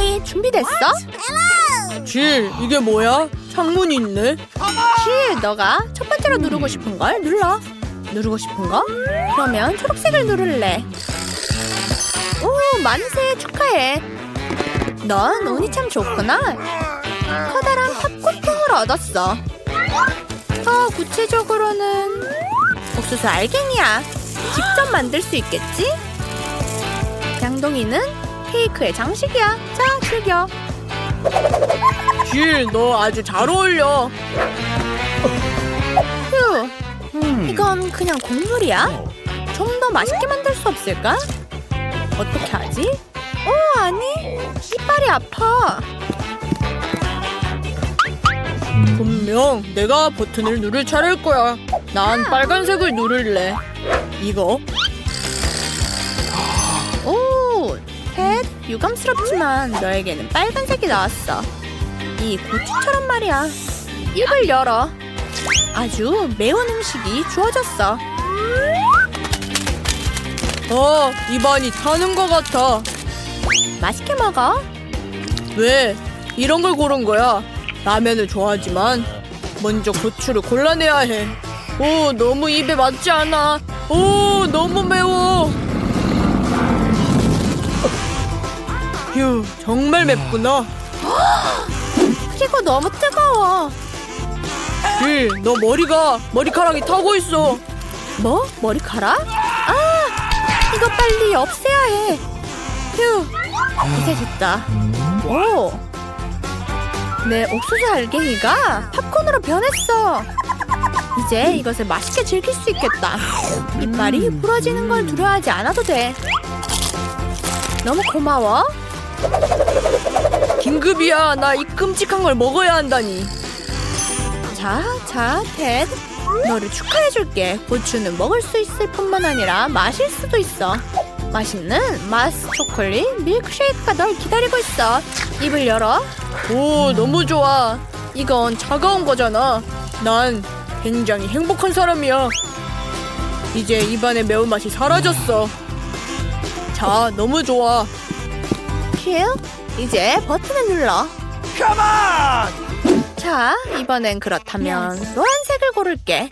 너희 준비됐어? 질, 이게 뭐야? 창문이 있네. 실, 너가 첫 번째로 누르고 싶은 걸 눌러. 누르고 싶은 거? 그러면 초록색을 누를래. 오, 만세 축하해. 넌 운이 참 좋구나. 커다란 팝콘통을 얻었어. 더 구체적으로는 옥수수 알갱이야. 직접 만들 수 있겠지? 양동이는 케이크의 장식이야. 자, 즐겨. 질, 너 아주 잘 어울려. 휴, 이건 그냥 곡물이야? 좀 더 맛있게 만들 수 없을까? 어떻게 하지? 오, 아니, 이빨이 아파. 분명 내가 버튼을 누를 차례일 거야. 난 빨간색을 누를래. 이거? 유감스럽지만 너에게는 빨간색이 나왔어. 이 고추처럼 말이야. 입을 열어. 아주 매운 음식이 주어졌어. 어, 입안이 타는 것 같아. 맛있게 먹어. 왜? 이런 걸 고른 거야. 라면을 좋아하지만 먼저 고추를 골라내야 해. 오, 너무 입에 맞지 않아. 오, 너무 매워. 휴, 정말 맵구나. 그리고 너무 뜨거워. 질, 너 머리가 머리카락이 타고 있어. 뭐? 머리카락? 아! 이거 빨리 없애야 해. 휴. 이제 됐다. 오. 내 옥수수 알갱이가 팝콘으로 변했어. 이제 이것을 맛있게 즐길 수 있겠다. 이빨이 부러지는 걸 두려워하지 않아도 돼. 너무 고마워. 긴급이야. 나 이 끔찍한 걸 먹어야 한다니. 자, 자, 텟. 너를 축하해줄게. 고추는 먹을 수 있을 뿐만 아니라 마실 수도 있어. 맛있는 마스 초콜릿 밀크쉐이크가 널 기다리고 있어. 입을 열어. 오, 너무 좋아. 이건 차가운 거잖아. 난 굉장히 행복한 사람이야. 이제 입안의 매운맛이 사라졌어. 자, 너무 좋아. 휴. 이제 버튼을 눌러. 자, 이번엔 그렇다면 노란색을 고를게.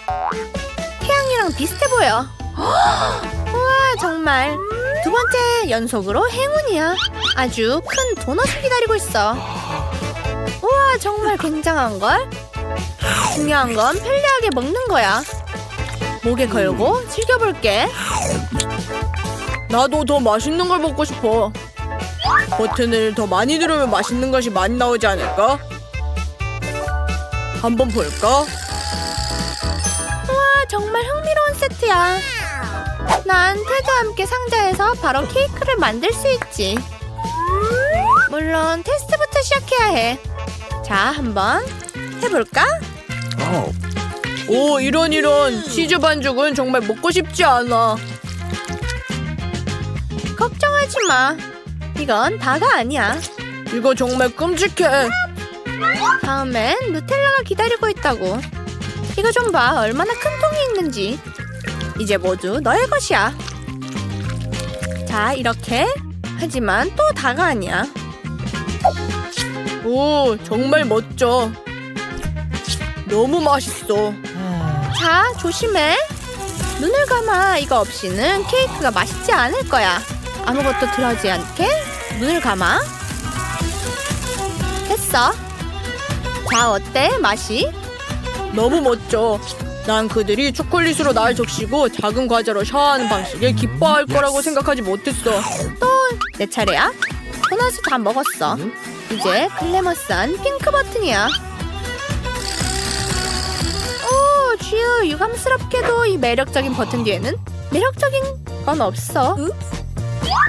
태양이랑 비슷해 보여. 우와, 정말. 두 번째 연속으로 행운이야. 아주 큰 도넛이 기다리고 있어. 우와, 정말 굉장한걸? 중요한 건 편리하게 먹는 거야. 목에 걸고 즐겨볼게. 나도 더 맛있는 걸 먹고 싶어. 버튼을 더 많이 누르면 맛있는 것이 많이 나오지 않을까? 한번 볼까? 우와, 정말 흥미로운 세트야. 난 테드와 함께 상자에서 바로 케이크를 만들 수 있지. 물론 테스트부터 시작해야 해. 자, 한번 해볼까? 오, 이런 이런 치즈 반죽은 정말 먹고 싶지 않아. 걱정하지 마. 이건 다가 아니야. 이거 정말 끔찍해. 다음엔 누텔라가 기다리고 있다고. 이거 좀 봐. 얼마나 큰 통이 있는지. 이제 모두 너의 것이야. 자, 이렇게. 하지만 또 다가 아니야. 오, 정말 멋져. 너무 맛있어. 자, 조심해. 눈을 감아. 이거 없이는 케이크가 맛있지 않을 거야. 아무것도 들어가지 않게 눈을 감아. 됐어. 자, 어때? 맛이? 너무 멋져. 난 그들이 초콜릿으로 날 적시고 작은 과자로 샤워하는 방식을 기뻐할 거라고 생각하지 못했어. 또 내 차례야. 도넛을 다 먹었어. 이제 글래머스한 핑크 버튼이야. 오, 쥐우 유감스럽게도 이 매력적인 버튼 뒤에는 매력적인 건 없어.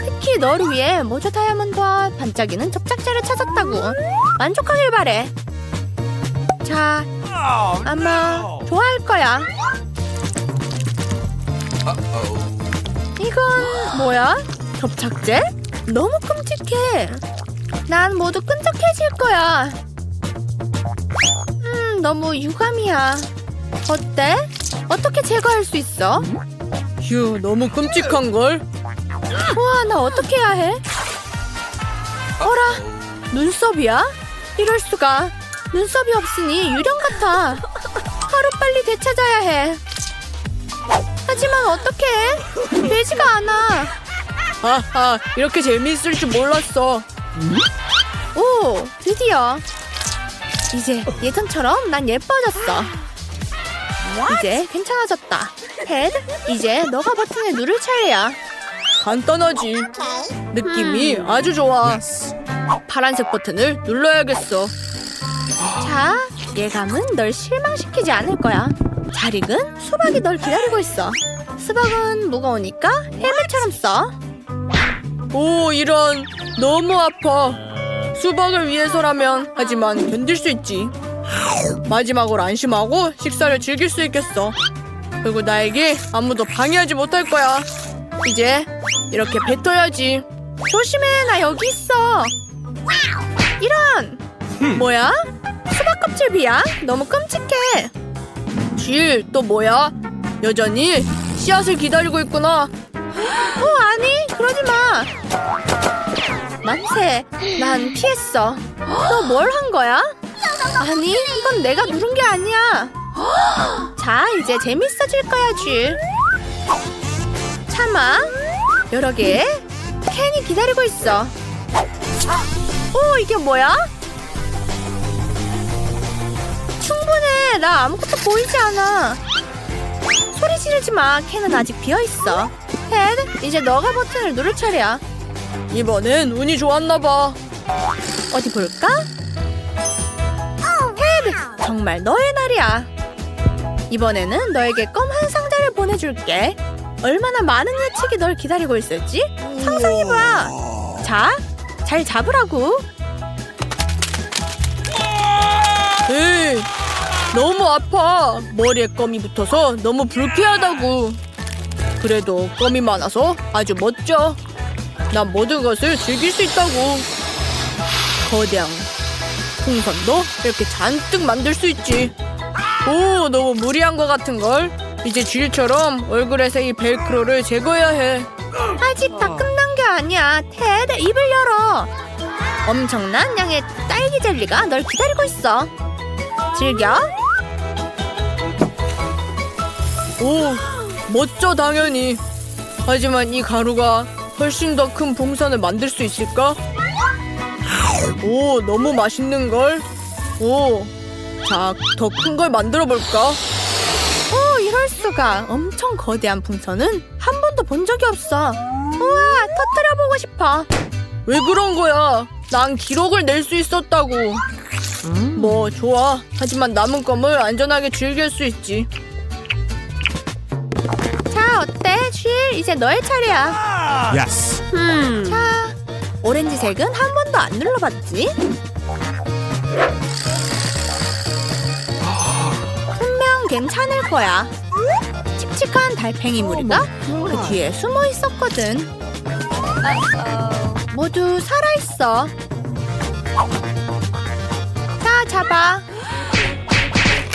특히 너를 위해 모조 다이아몬드와 반짝이는 접착제를 찾았다고. 만족하길 바래. 자, 아마 좋아할 거야. 이건 뭐야? 접착제? 너무 끔찍해. 난 모두 끈적해질 거야. 음, 너무 유감이야. 어때? 어떻게 제거할 수 있어? 휴, 너무 끔찍한 걸. 우와, 나 어떻게 해야 해? 어라, 눈썹이야? 이럴 수가. 눈썹이 없으니 유령 같아. 하루 빨리 되찾아야 해. 하지만 어떡해? 되지가 않아. 하하, 이렇게 재미있을 줄 몰랐어. 오, 드디어. 이제 예전처럼 난 예뻐졌어. 이제 괜찮아졌다. 테드, 이제 너가 버튼을 누를 차례야. 간단하지. 느낌이 아주 좋아. 파란색 버튼을 눌러야겠어. 자, 예감은 널 실망시키지 않을 거야. 잘 익은 수박이 널 기다리고 있어. 수박은 무거우니까 헬멧처럼 써. 오, 이런. 너무 아파. 수박을 위해서라면 하지만 견딜 수 있지. 마지막으로 안심하고 식사를 즐길 수 있겠어. 그리고 나에게 아무도 방해하지 못할 거야. 이제 이렇게 뱉어야지. 조심해, 나 여기 있어. 이런. 뭐야? 수박 껍질 비야? 너무 끔찍해. 쥐, 또 뭐야? 여전히 씨앗을 기다리고 있구나. 어, 아니, 그러지 마. 만세, 난 피했어. 너 뭘 한 거야? 아니, 이건 내가 누른 게 아니야. 자, 이제 재밌어질 거야, 쥐. 참아. 여러 개의 캔이 기다리고 있어. 오, 이게 뭐야? 충분해. 나 아무것도 보이지 않아. 소리 지르지 마. 캔은 아직 비어 있어. 테드, 이제 너가 버튼을 누를 차례야. 이번엔 운이 좋았나 봐. 어디 볼까? 테드, 정말 너의 날이야. 이번에는 너에게 껌 한 상자를 보내줄게. 얼마나 많은 예측이 널 기다리고 있을지 상상해봐. 자, 잘 잡으라고. 에이, 너무 아파. 머리에 껌이 붙어서 너무 불쾌하다고. 그래도 껌이 많아서 아주 멋져. 난 모든 것을 즐길 수 있다고. 거대한 풍선도 이렇게 잔뜩 만들 수 있지. 오, 너무 무리한 것 같은 걸. 이제 쥐처럼 얼굴에서 이 벨크로를 제거해야 해. 아직 다 끝난 게 아니야. 테드, 입을 열어. 엄청난 양의 딸기 젤리가 널 기다리고 있어. 즐겨. 오, 멋져 당연히. 하지만 이 가루가 훨씬 더 큰 풍선을 만들 수 있을까? 오, 너무 맛있는 걸. 오, 자, 더 큰 걸 만들어 볼까? 오, 이럴 수가. 엄청 거대한 풍선은 한 번도 본 적이 없어. 우와, 터뜨려 보고 싶어. 왜 그런 거야? 난 기록을 낼 수 있었다고. 뭐 좋아. 하지만 남은 껌을 안전하게 즐길 수 있지. 자, 어때? 쉴, 이제 너의 차례야. Yes. 자, 오렌지색은 한 번도 안 눌러봤지? 분명 괜찮을 거야. 칙칙한 달팽이 무리가 그 뒤에 숨어 있었거든. 모두 살아있어. 자, 잡아.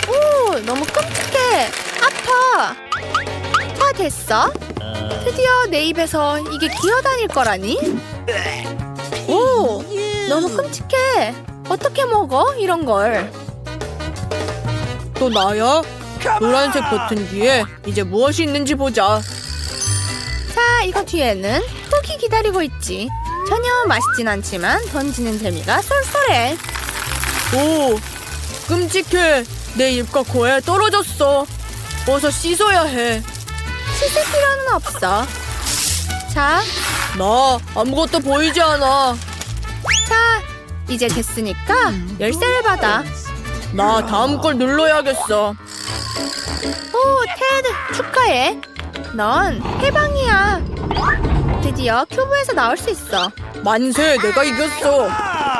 오, 너무 끔찍해. 아파. 다 됐어. 드디어 내 입에서 이게 기어다닐 거라니? 오, 너무 끔찍해. 어떻게 먹어? 이런 걸. 또 나야? 노란색 버튼 뒤에 이제 무엇이 있는지 보자. 자, 이거 뒤에는 톡이 기다리고 있지. 전혀 맛있진 않지만 던지는 재미가 쏠쏠해. 오, 끔찍해. 내 입과 코에 떨어졌어. 어서 씻어야 해. 씻을 필요는 없어. 자, 나 아무것도 보이지 않아. 자, 이제 됐으니까 열쇠를 받아. 나 다음 걸 눌러야겠어. 오, 테드, 축하해. 넌 해방이야. 드디어 큐브에서 나올 수 있어. 만세, 내가 이겼어.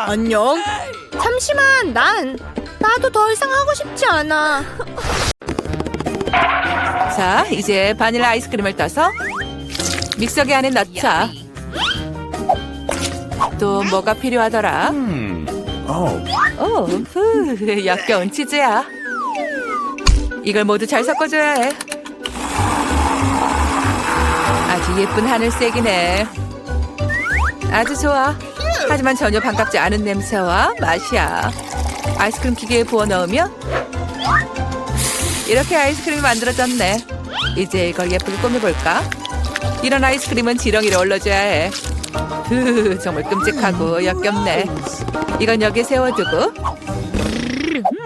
안녕. 잠시만, 난 나도 더 이상 하고 싶지 않아. 자, 이제 바닐라 아이스크림을 떠서 믹서기 안에 넣자. 또 뭐가 필요하더라? 오, 후, 역겨운 치즈야. 이걸 모두 잘 섞어줘야 해. 아주 예쁜 하늘색이네. 아주 좋아. 하지만 전혀 반갑지 않은 냄새와 맛이야. 아이스크림 기계에 부어 넣으면 이렇게 아이스크림이 만들어졌네. 이제 이걸 예쁘게 꾸며볼까? 이런 아이스크림은 지렁이를 올려줘야 해. 으, 정말 끔찍하고 역겹네. 이건 여기에 세워두고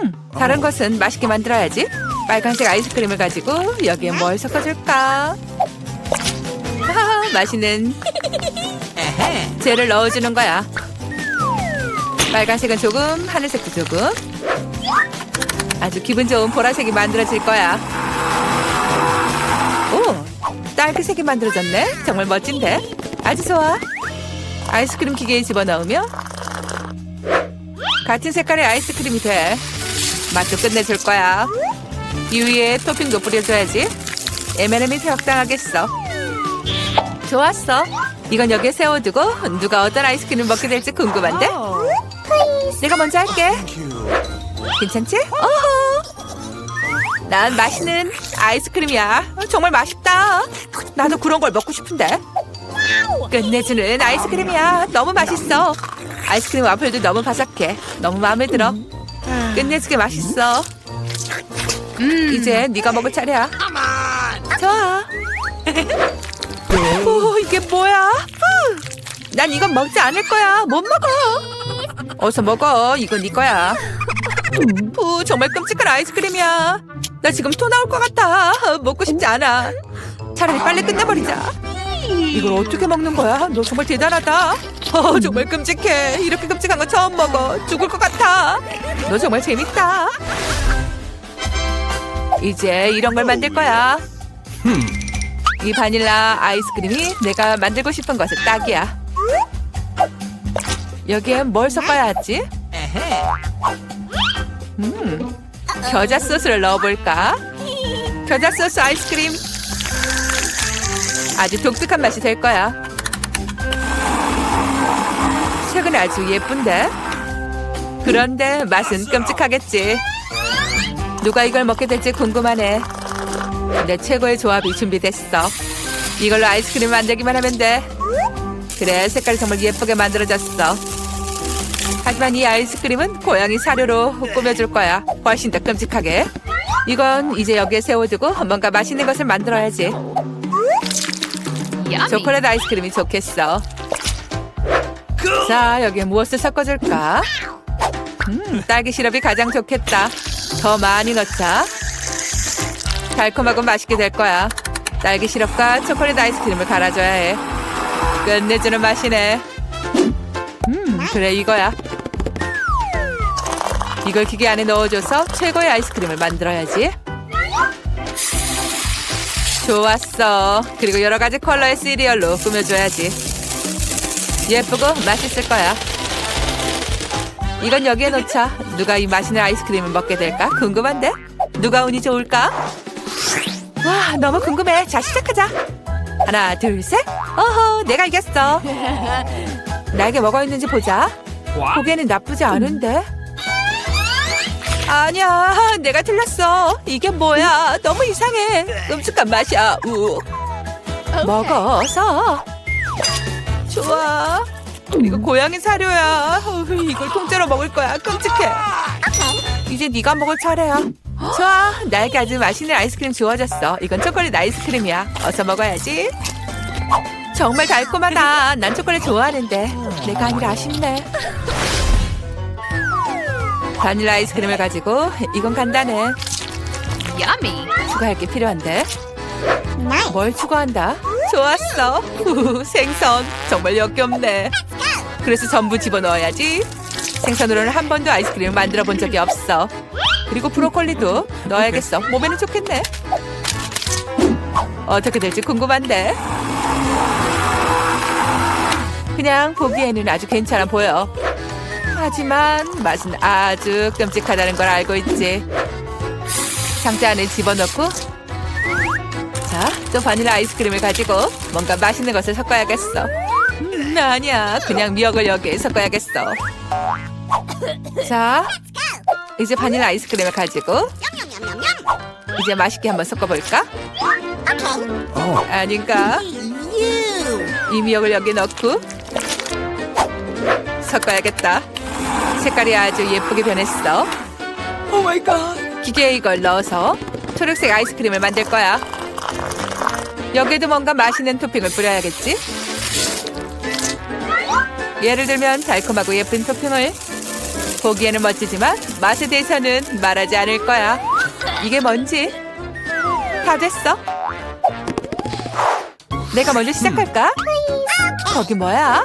음, 다른 것은 맛있게 만들어야지. 빨간색 아이스크림을 가지고 여기에 뭘 섞어줄까? 하하, 맛있는 젤을 넣어주는 거야. 빨간색은 조금, 하늘색도 조금. 아주 기분 좋은 보라색이 만들어질 거야. 오, 딸기색이 만들어졌네. 정말 멋진데? 아주 좋아. 아이스크림 기계에 집어넣으면 같은 색깔의 아이스크림이 돼. 맛도 끝내줄 거야. 이 위에 토핑도 뿌려줘야지. M&M이 적당하겠어. 좋았어. 이건 여기에 세워두고 누가 어떤 아이스크림을 먹게 될지 궁금한데? 내가 먼저 할게. 괜찮지? 어허. 난 맛있는 아이스크림이야. 정말 맛있다. 나도 그런 걸 먹고 싶은데. 끝내주는 아이스크림이야. 너무 맛있어. 아이스크림 와플도 너무 바삭해. 너무 마음에 들어. 끝내주게 맛있어. 음, 이제 네가 먹을 차례야. 좋아. 오, 이게 뭐야? 후, 난 이건 먹지 않을 거야. 못 먹어. 어서 먹어. 이건 네 거야. 후, 정말 끔찍한 아이스크림이야. 나 지금 토 나올 것 같아. 먹고 싶지 않아. 차라리 빨리 끝내버리자. 이걸 어떻게 먹는 거야? 너 정말 대단하다. 어, 정말 끔찍해. 이렇게 끔찍한 거 처음 먹어. 죽을 것 같아. 너 정말 재밌다. 이제 이런 걸 만들 거야. 이 바닐라 아이스크림이 내가 만들고 싶은 것의 딱이야. 여기에 뭘 섞어야 하지? 음, 겨자 소스를 넣어볼까? 겨자 소스 아이스크림 아주 독특한 맛이 될 거야. 색은 아주 예쁜데? 그런데 맛은 끔찍하겠지. 누가 이걸 먹게 될지 궁금하네. 내 최고의 조합이 준비됐어. 이걸로 아이스크림 만들기만 하면 돼. 그래, 색깔이 정말 예쁘게 만들어졌어. 하지만 이 아이스크림은 고양이 사료로 꾸며줄 거야. 훨씬 더 끔찍하게. 이건 이제 여기에 세워두고 뭔가 맛있는 것을 만들어야지. 초콜릿 아이스크림이 좋겠어. 자, 여기에 무엇을 섞어줄까? 음, 딸기 시럽이 가장 좋겠다. 더 많이 넣자. 달콤하고 맛있게 될 거야. 딸기 시럽과 초콜릿 아이스크림을 갈아줘야 해. 끝내주는 맛이네. 음, 그래 이거야. 이걸 기계 안에 넣어줘서 최고의 아이스크림을 만들어야지. 좋았어. 그리고 여러 가지 컬러의 시리얼로 꾸며줘야지. 예쁘고 맛있을 거야. 이건 여기에 넣자. 누가 이 맛있는 아이스크림을 먹게 될까? 궁금한데? 누가 운이 좋을까? 와, 너무 궁금해. 자, 시작하자. 하나, 둘, 셋. 어허, 내가 이겼어. 나에게 뭐가 있는지 보자. 보기에는 나쁘지 않은데. 아니야, 내가 틀렸어. 이게 뭐야? 너무 이상해. 끔찍한 맛이야. 우. 먹어서. 좋아. 이거 고양이 사료야. 이걸 통째로 먹을 거야. 끔찍해. 이제 네가 먹을 차례야. 좋아, 나에게 아주 맛있는 아이스크림 주어졌어. 이건 초콜릿 아이스크림이야. 어서 먹어야지. 정말 달콤하다. 난 초콜릿 좋아하는데 내가 아니라 아쉽네. 바닐라 아이스크림을 가지고 이건 간단해. 야미. 추가할 게 필요한데. 뭘 추가한다? 좋았어. 생선 정말 역겹네. 그래서 전부 집어넣어야지. 생선으로는 한 번도 아이스크림을 만들어 본 적이 없어. 그리고 브로콜리도 넣어야겠어. 몸에는 좋겠네. 어떻게 될지 궁금한데. 그냥 보기에는 아주 괜찮아 보여. 하지만 맛은 아주 끔찍하다는 걸 알고 있지. 상자 안에 집어넣고 자, 또 바닐라 아이스크림을 가지고 뭔가 맛있는 것을 섞어야겠어. 음, 아니야. 그냥 미역을 여기에 섞어야겠어. 자, 이제 바닐라 아이스크림을 가지고 이제 맛있게 한번 섞어볼까? 아닌가? 이 미역을 여기 넣고 섞어야겠다. 색깔이 아주 예쁘게 변했어. 오 마이 갓. 기계에 이걸 넣어서 초록색 아이스크림을 만들 거야. 여기에도 뭔가 맛있는 토핑을 뿌려야겠지? 예를 들면 달콤하고 예쁜 토핑을 보기에는 멋지지만 맛에 대해서는 말하지 않을 거야. 이게 뭔지 다 됐어. 내가 먼저 시작할까? 거기 뭐야?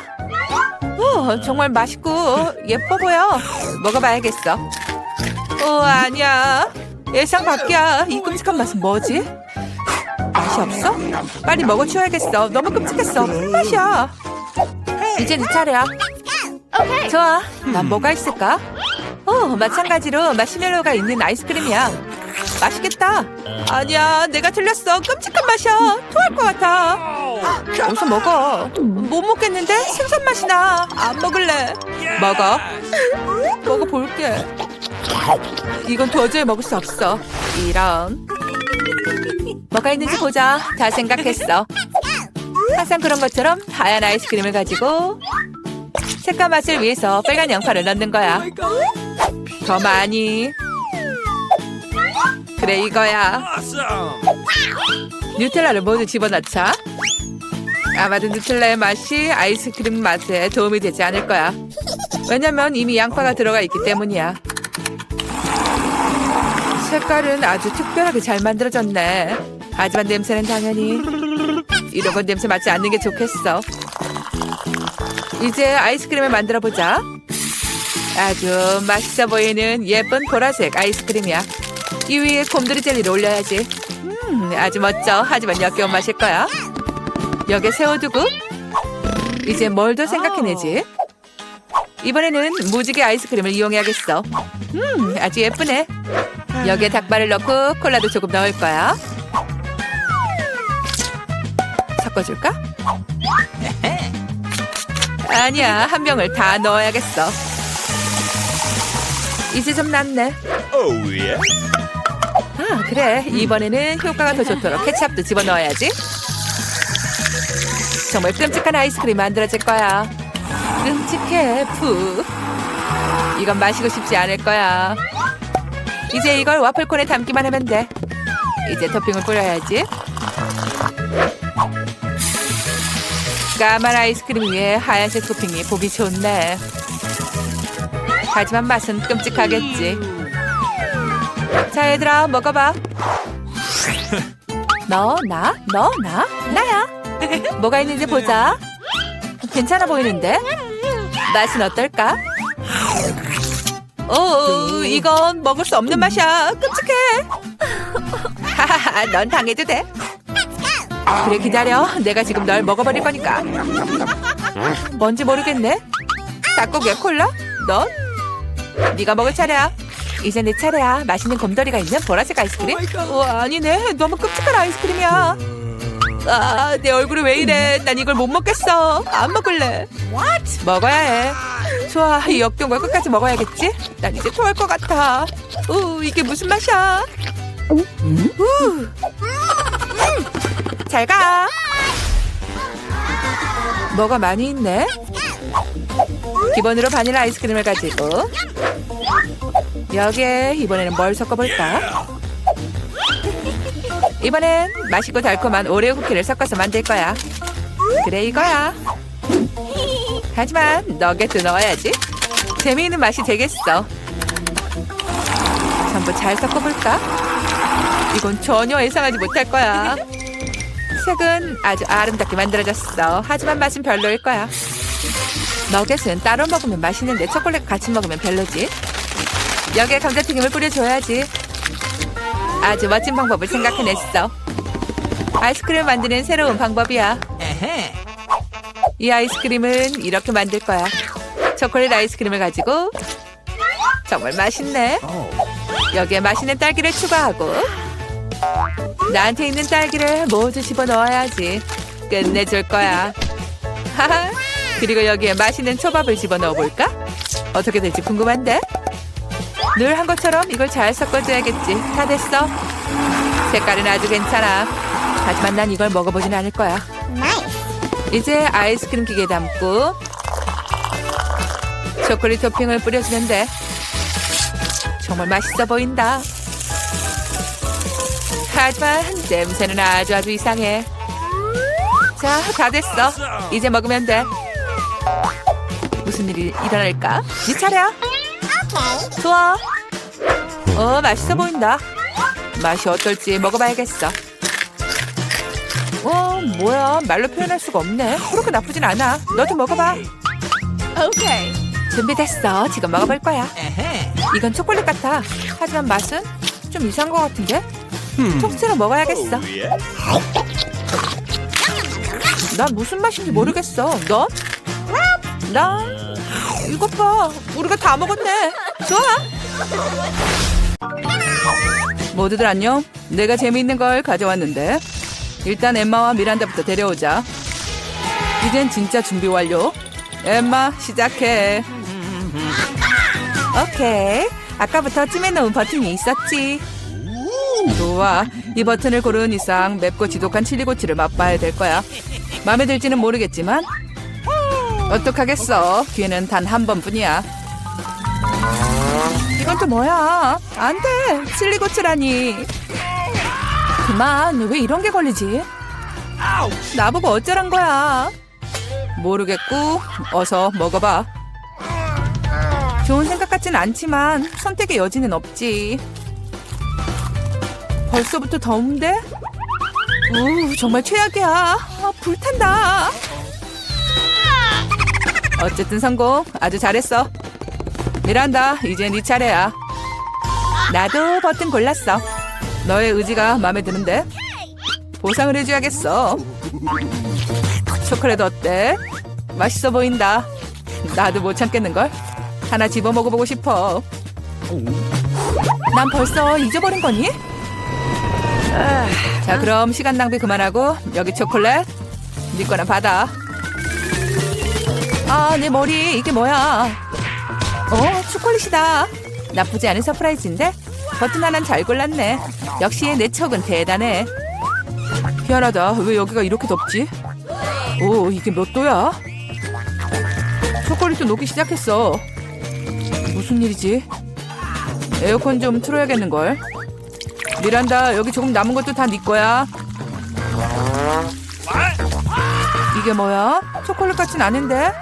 오, 정말 맛있고 예뻐 보여. 먹어봐야겠어. 오, 아니야. 예상 밖이야. 이 끔찍한 맛은 뭐지? 맛이 없어? 빨리 먹어치워야겠어. 너무 끔찍했어. 맛이야. 이제 네 차례야. 좋아. 난 뭐가 있을까? 오, 마찬가지로 마시멜로가 있는 아이스크림이야. 맛있겠다. 아니야, 내가 틀렸어. 끔찍한 맛이야. 토할 것 같아. 어서 먹어. 못 먹겠는데 생선 맛이 나. 안 먹을래. 먹어. 먹어볼게. 이건 도저히 먹을 수 없어. 이런. 뭐가 있는지 보자. 다 생각했어. 항상 그런 것처럼 하얀 아이스크림을 가지고 색깔 맛을 위해서 빨간 양파를 넣는 거야. 더 많이. 그래 이거야. 뉴텔라를 모두 집어넣자. 아마도 뉴텔라의 맛이 아이스크림 맛에 도움이 되지 않을 거야. 왜냐면 이미 양파가 들어가 있기 때문이야. 색깔은 아주 특별하게 잘 만들어졌네. 하지만 냄새는 당연히 이런 건 냄새 맡지 않는 게 좋겠어. 이제 아이스크림을 만들어 보자. 아주 맛있어 보이는 예쁜 보라색 아이스크림이야. 이 위에 곰돌이 젤리를 올려야지. 음, 아주 멋져. 하지만 역겨운 맛일 거야. 여기에 세워두고 이제 뭘 더 생각해내지? 이번에는 무지개 아이스크림을 이용해야겠어. 음, 아주 예쁘네. 여기에 닭발을 넣고 콜라도 조금 넣을 거야. 섞어줄까? 아니야, 한 병을 다 넣어야겠어. 이제 좀 낫네. Oh yeah. 아, 그래. 이번에는 효과가 더 좋도록 케찹도 집어넣어야지. 정말 끔찍한 아이스크림 만들어질 거야. 끔찍해, 푸. 이건 마시고 싶지 않을 거야. 이제 이걸 와플콘에 담기만 하면 돼. 이제 토핑을 뿌려야지. 까만 아이스크림 위에 하얀색 토핑이 보기 좋네. 하지만 맛은 끔찍하겠지. 자, 얘들아, 먹어봐. 너, 나, 너, 나, 나야. 뭐가 있는지 보자. 괜찮아 보이는데? 맛은 어떨까? 오, 이건 먹을 수 없는 맛이야. 끔찍해. 하하하, 넌 당해도 돼. 그래, 기다려. 내가 지금 널 먹어버릴 거니까. 뭔지 모르겠네. 닭고기에 콜라? 넌? 네가 먹을 차례야. 이제 내 차례야. 맛있는 곰돌이가 있는 보라색 아이스크림? 우와, 아니네. 너무 끔찍한 아이스크림이야. 아, 내 얼굴이 왜 이래? 난 이걸 못 먹겠어. 안 먹을래. 먹어야 해. 좋아, 이 역겨운 걸 끝까지 먹어야겠지? 난 이제 토할 것 같아. 우, 이게 무슨 맛이야? 우, 음, 잘 가. 뭐가 많이 있네? 기본으로 바닐라 아이스크림을 가지고 여기에 이번에는 뭘 섞어볼까? 이번엔 맛있고 달콤한 오레오 쿠키를 섞어서 만들 거야. 그래 이거야. 하지만 너겟도 넣어야지. 재미있는 맛이 되겠어. 전부 잘 섞어볼까? 이건 전혀 예상하지 못할 거야. 색은 아주 아름답게 만들어졌어. 하지만 맛은 별로일 거야. 너겟은 따로 먹으면 맛있는데 초콜릿 같이 먹으면 별로지. 여기에 감자튀김을 뿌려줘야지. 아주 멋진 방법을 생각해냈어. 아이스크림 만드는 새로운 방법이야. 이 아이스크림은 이렇게 만들 거야. 초콜릿 아이스크림을 가지고 정말 맛있네. 여기에 맛있는 딸기를 추가하고 나한테 있는 딸기를 모두 집어 넣어야지. 끝내줄 거야. 하하. 그리고 여기에 맛있는 초밥을 집어 넣어볼까? 어떻게 될지 궁금한데? 늘 한 것처럼 이걸 잘 섞어줘야겠지. 다 됐어. 색깔은 아주 괜찮아. 하지만 난 이걸 먹어보진 않을 거야. 이제 아이스크림 기계에 담고 초콜릿 토핑을 뿌려주는데 정말 맛있어 보인다. 하지만 냄새는 아주 아주 이상해. 자, 다 됐어. 이제 먹으면 돼. 무슨 일이 일어날까? 네 차례야. 좋아. 어, 맛있어 보인다. 맛이 어떨지 먹어봐야겠어. 어, 뭐야. 말로 표현할 수가 없네. 그렇게 나쁘진 않아. 너도 먹어봐. 오케이. 준비됐어. 지금 먹어볼 거야. 이건 초콜릿 같아. 하지만 맛은 좀 이상한 것 같은데? 통째로 먹어야겠어. 난 무슨 맛인지 모르겠어. 넌? 난 이것 봐. 우리가 다 먹었네. 좋아. 모두들 안녕. 내가 재미있는 걸 가져왔는데 일단 엠마와 미란다부터 데려오자. 이젠 진짜 준비 완료. 엠마 시작해. 오케이. 아까부터 찜해놓은 버튼이 있었지. 좋아. 이 버튼을 고른 이상 맵고 지독한 칠리고치를 맛봐야 될 거야. 마음에 들지는 모르겠지만 어떡하겠어. 기회는 단 한 번뿐이야. 이건 또 뭐야? 안 돼. 칠리고치라니. 그만. 왜 이런 게 걸리지? 나보고 어쩌란 거야? 모르겠고 어서 먹어봐. 좋은 생각 같진 않지만 선택의 여지는 없지. 벌써부터 더운데? 우 정말 최악이야. 아, 불탄다. 어쨌든 성공. 아주 잘했어. 미란다, 이제 네 차례야. 나도 버튼 골랐어. 너의 의지가 마음에 드는데? 보상을 해줘야겠어. 초콜릿 어때? 맛있어 보인다. 나도 못 참겠는걸? 하나 집어 먹어보고 싶어. 난 벌써 잊어버린 거니? 아, 자, 그럼 시간 낭비 그만하고 여기 초콜릿. 네 거나 받아. 아, 내 머리 이게 뭐야? 어, 초콜릿이다. 나쁘지 않은 서프라이즈인데 버튼 하나는 잘 골랐네. 역시 내 척은 대단해. 희한하다. 왜 여기가 이렇게 덥지? 오, 이게 몇 도야? 초콜릿도 녹기 시작했어. 무슨 일이지? 에어컨 좀 틀어야겠는걸. 미란다, 여기 조금 남은 것도 다 네 거야. 이게 뭐야? 초콜릿 같진 않은데?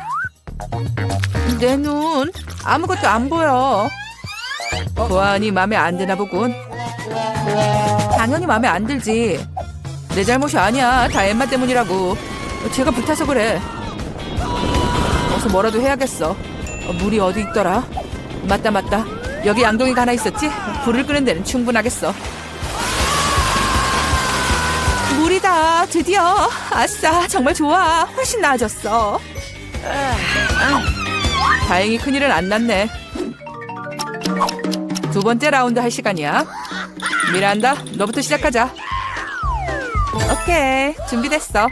내 눈, 아무것도 안 보여. 보아하니 마음에 안 드나 보군. 당연히 마음에 안 들지. 내 잘못이 아니야. 다 엠마 때문이라고. 제가 불타서 그래. 어서 뭐라도 해야겠어. 어, 물이 어디 있더라? 맞다 맞다. 여기 양동이가 하나 있었지? 불을 끄는 데는 충분하겠어. 물이다. 드디어. 아싸. 정말 좋아. 훨씬 나아졌어. 다행히 큰일은 안 났네. 두 번째 라운드 할 시간이야. 미란다, 너부터 시작하자. 오케이, 준비됐어.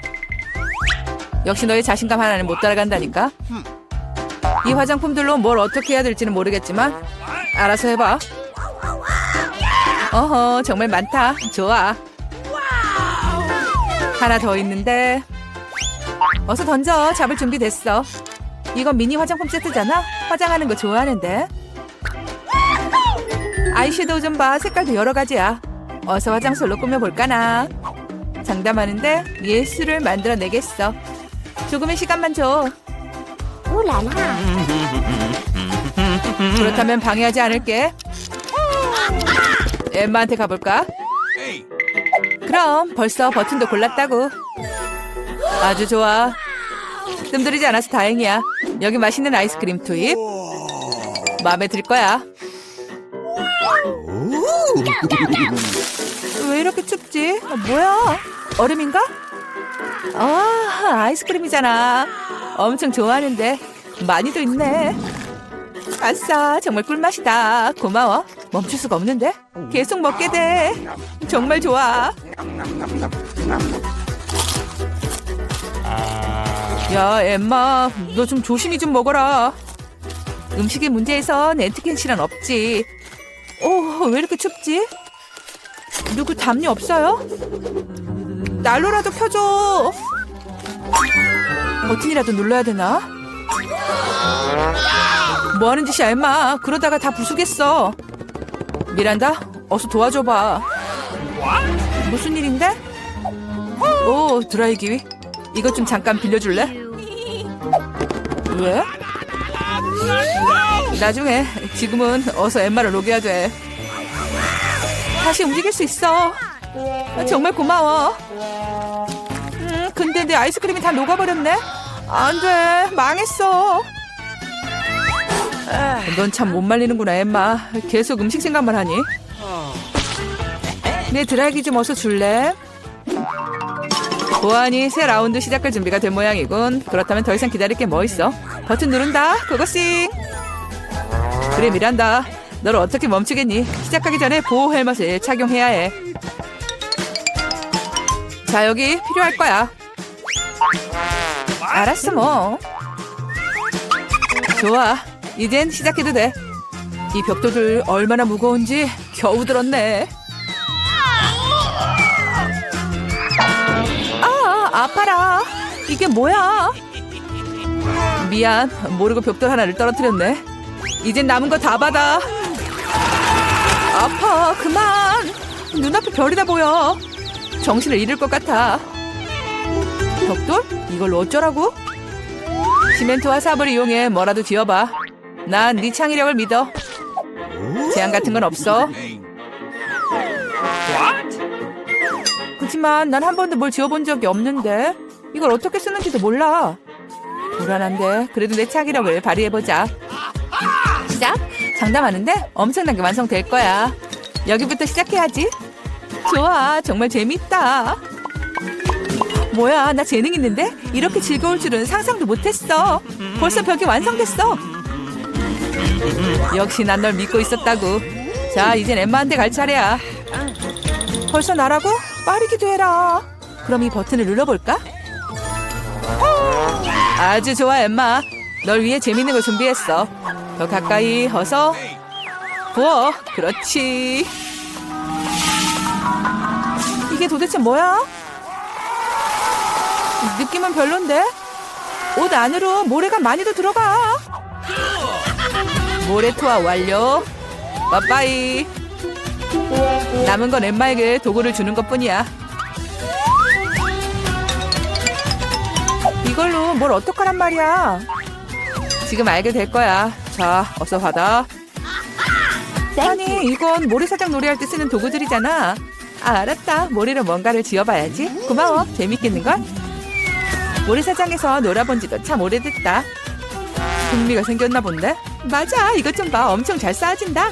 역시 너의 자신감 하나는 못 따라간다니까. 이 화장품들로 뭘 어떻게 해야 될지는 모르겠지만 알아서 해봐. 어허, 정말 많다. 좋아. 하나 더 있는데 어서 던져. 잡을 준비 됐어. 이건 미니 화장품 세트잖아. 화장하는 거 좋아하는데. 아이섀도우 좀 봐. 색깔도 여러 가지야. 어서 화장실로 꾸며볼까나. 장담하는데 예술을 만들어내겠어. 조금의 시간만 줘. 그렇다면 방해하지 않을게. 엠마한테 가볼까? 그럼 벌써 버튼도 골랐다고. 아주 좋아. 뜸들이지 않아서 다행이야. 여기 맛있는 아이스크림 투입. 마음에 들 거야. 왜 이렇게 춥지? 아, 뭐야? 얼음인가? 아, 아이스크림이잖아. 엄청 좋아하는데 많이도 있네. 아싸, 정말 꿀맛이다. 고마워. 멈출 수가 없는데? 계속 먹게 돼. 정말 좋아. 야, 엠마, 너 좀 조심히 좀 먹어라. 음식의 문제에선 실은 없지. 오, 왜 이렇게 춥지? 누구 담요 없어요? 난로라도 켜줘. 버튼이라도 눌러야 되나? 뭐 하는 짓이야, 엠마. 그러다가 다 부수겠어. 미란다, 어서 도와줘봐. 무슨 일인데? 오, 드라이 기위. 이것 좀 잠깐 빌려줄래? 왜? 나중에, 지금은 어서 엠마를 녹여야 돼. 다시 움직일 수 있어. 아, 정말 고마워. 음, 근데 내 아이스크림이 다 녹아버렸네. 안 돼, 망했어. 넌 참 못 말리는구나, 엠마. 계속 음식 생각만 하니. 내 드라이기 좀 어서 줄래? 보안이 새 라운드 시작할 준비가 된 모양이군. 그렇다면 더 이상 기다릴 게 뭐 있어? 버튼 누른다. 그것씩. 그래 미란다. 널 어떻게 멈추겠니? 시작하기 전에 보호 헬멧을 착용해야 해. 자 여기 필요할 거야. 알았어 뭐. 좋아. 이젠 시작해도 돼. 이 벽돌들 얼마나 무거운지 겨우 들었네. 아, 아파라. 이게 뭐야? 미안. 모르고 벽돌 하나를 떨어뜨렸네. 이젠 남은 거 다 받아. 아파. 그만. 눈앞에 별이 다 보여. 정신을 잃을 것 같아. 벽돌? 이걸로 어쩌라고? 시멘트와 삽을 이용해 뭐라도 지어봐. 난 네 창의력을 믿어. 제한 같은 건 없어. 그렇지만 난 한 번도 뭘 지어본 적이 없는데 이걸 어떻게 쓰는지도 몰라. 불안한데 그래도 내 창의력을 발휘해보자. 시작? 장담하는데 엄청나게 완성될 거야. 여기부터 시작해야지. 좋아, 정말 재밌다. 뭐야, 나 재능 있는데? 이렇게 즐거울 줄은 상상도 못했어. 벌써 벽이 완성됐어. 역시 난 널 믿고 있었다고. 자, 이젠 엠마한테 갈 차례야. 벌써 나라고? 빠르기도 해라. 그럼 이 버튼을 눌러볼까? 아주 좋아, 엠마. 널 위해 재밌는 걸 준비했어. 더 가까이 어서 부어. 그렇지. 이게 도대체 뭐야? 느낌은 별론데? 옷 안으로 모래가 많이도 들어가. 모래 투하 완료. 빠빠이. 남은 건 엠마에게 도구를 주는 것 뿐이야. 이걸로 뭘 어떡하란 말이야. 지금 알게 될 거야. 자, 어서 받아. 아니, 이건 모래사장 놀이할 때 쓰는 도구들이잖아. 아, 알았다. 모래로 뭔가를 지어봐야지. 고마워. 재밌겠는걸? 모래사장에서 놀아본 지도 참 오래됐다. 흥미가 생겼나 본데? 맞아. 이것 좀 봐. 엄청 잘 쌓아진다.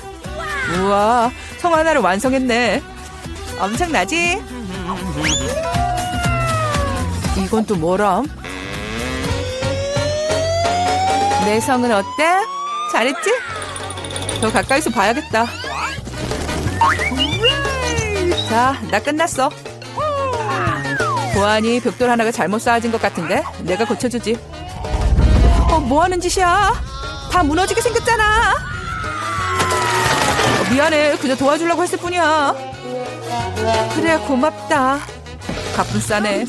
우와, 성 하나를 완성했네. 엄청나지? 이건 또 뭐람? 내 성은 어때? 잘했지? 더 가까이서 봐야겠다. 자, 나 끝났어. 보안이 벽돌 하나가 잘못 쌓아진 것 같은데 내가 고쳐주지. 어, 뭐 하는 짓이야? 다 무너지게 생겼잖아. 어, 미안해. 그저 도와주려고 했을 뿐이야. 그래, 고맙다. 가뿐 싸네.